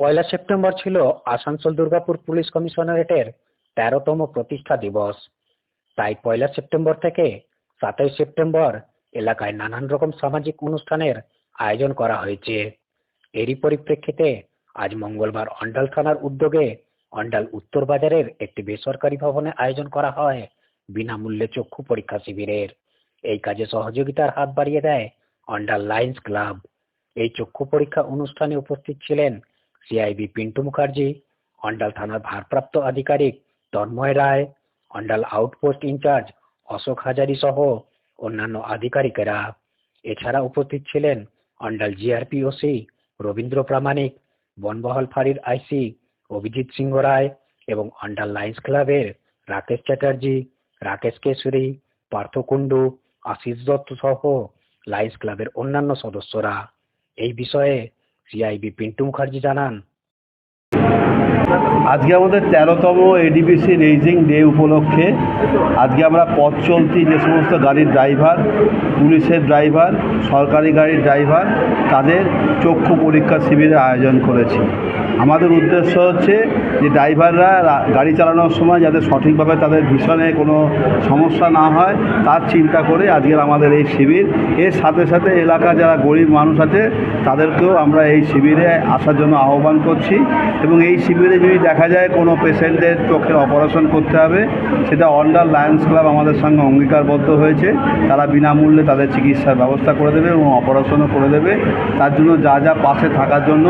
পয়লা September ছিল Asansol Durgapur police কমিশনারেটের তেরোতম প্রতিষ্ঠা দিবস। তাই পয়লা সেপ্টেম্বর থেকে সাতই সেপ্টেম্বর এলাকায় নানান রকম সামাজিক অনুষ্ঠানের আয়োজন করা হয়েছে। এরই পরিপ্রেক্ষিতে আজ মঙ্গলবার অন্ডাল থানার উদ্যোগে অন্ডাল উত্তর বাজারের একটি বেসরকারি ভবনে আয়োজন করা হয় বিনামূল্যে চক্ষু পরীক্ষা শিবিরের। এই কাজে সহযোগিতার হাত বাড়িয়ে দেয় অন্ডাল লায়ন্স ক্লাব। এই চক্ষু পরীক্ষা অনুষ্ঠানে উপস্থিত ছিলেন সিআইবি পিন্টু মুখার্জি অন্ডাল থানার ভারপ্রাপ্ত আধিকারিক Tanmoy Roy Andal outpost in charge Ashok Hazari সহ অন্যান্য আধিকারিকেরা এছাড়া উপস্থিত ছিলেন অন্ডাল জিআরপি ওসি রবীন্দ্র প্রামাণিক বনবহল ফাঁড়ির আইসি অভিজিৎ সিংহ রায় এবং অন্ডাল লায়ন্স ক্লাবের রাকেশ চ্যাটার্জি রাকেশ কেশরী পার্থ কুণ্ডু আশিস দত্ত সহ লায়ন্স ক্লাবের অন্যান্য সদস্যরা। এই বিষয়ে সিআইবি পিন্টু মুখার্জি জানান। আজকে আমাদের তেরোতম এডিবিসি রেজিং ডে উপলক্ষে আজকে আমরা পথ চলতি যে সমস্ত গাড়ির ড্রাইভার পুলিশের ড্রাইভার সরকারি গাড়ির ড্রাইভার তাদের চক্ষু পরীক্ষা শিবিরের আয়োজন করেছি। আমাদের উদ্দেশ্য হচ্ছে যে ড্রাইভাররা গাড়ি চালানোর সময় যাতে সঠিকভাবে তাদের ভীষণে কোনো সমস্যা না হয়, তার চিন্তা করে আজকের আমাদের এই শিবির। এর সাথে সাথে এলাকা যারা গরিব মানুষ আছে, তাদেরকেও আমরা এই শিবিরে আসার জন্য আহ্বান করছি এবং এই শিবিরে যদি দেখা যায় কোনো পেশেন্টের চোখের অপারেশন করতে হবে সেটা অন্ডার লায়ন্স ক্লাব আমাদের সঙ্গে অঙ্গীকারবদ্ধ হয়েছে তারা বিনামূল্যে তাদের চিকিৎসার ব্যবস্থা করে দেবে এবং অপারেশনও করে দেবে তার জন্য যা যা পাশে থাকার জন্য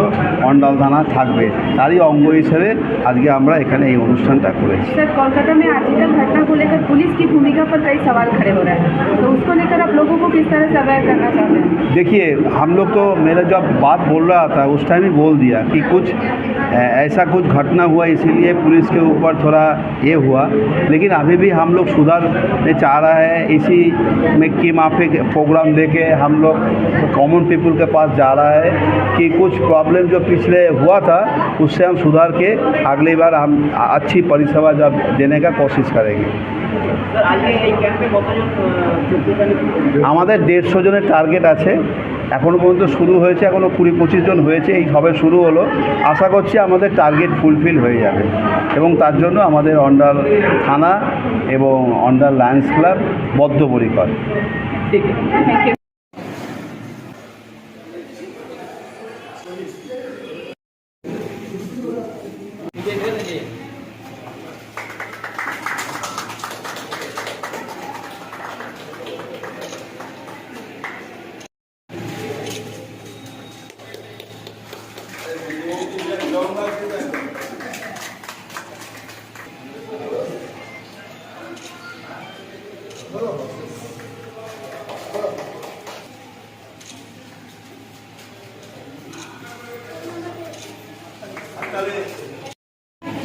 অন্ডাল থানা থাকবে তারই অঙ্গ হিসেবে আজকে আমরা এখানে এই অনুষ্ঠানটা করেছি सर कोलकाता में आर्थिक घटना को लेकर पुलिस की भूमिका पर कई सवाल खड़े हो रहे हैं तो उसको लेकर आप लोगों को किस तरह से अवेयर करना चाहते हैं देखिए हम लोग तो मेरा जब बात बोल रहा था उस टाइम ही बोल दिया कि कुछ अ, ऐसा कुछ घटना हुआ इसीलिए पुलिस के ऊपर थोड़ा ये हुआ लेकिन अभी भी हम लोग सुधारने चाह रहा है इसी में की माफिक प्रोग्राम लेके हम लोग कॉमन पीपल के पास जा रहा है कि कुछ प्रॉब्लम जो पिछले हुआ था उससे हम सुधार के अगली बार हम अच्छी परिसेवा जब देने का कोशिश करेंगे আমাদের দেড়শো জনের টার্গেট আছে এখনও পর্যন্ত শুরু হয়েছে এখনও কুড়ি পঁচিশ জন হয়েছে এই সবে শুরু হলো আশা করছি নিশ্চয়ই আমাদের টার্গেট ফুলফিল হয়ে যাবে। এবং তার জন্য আমাদের অন্ডার থানা এবং অন্ডার লায়ন্স ক্লাব বদ্ধপরিকর। ঠিক আছে।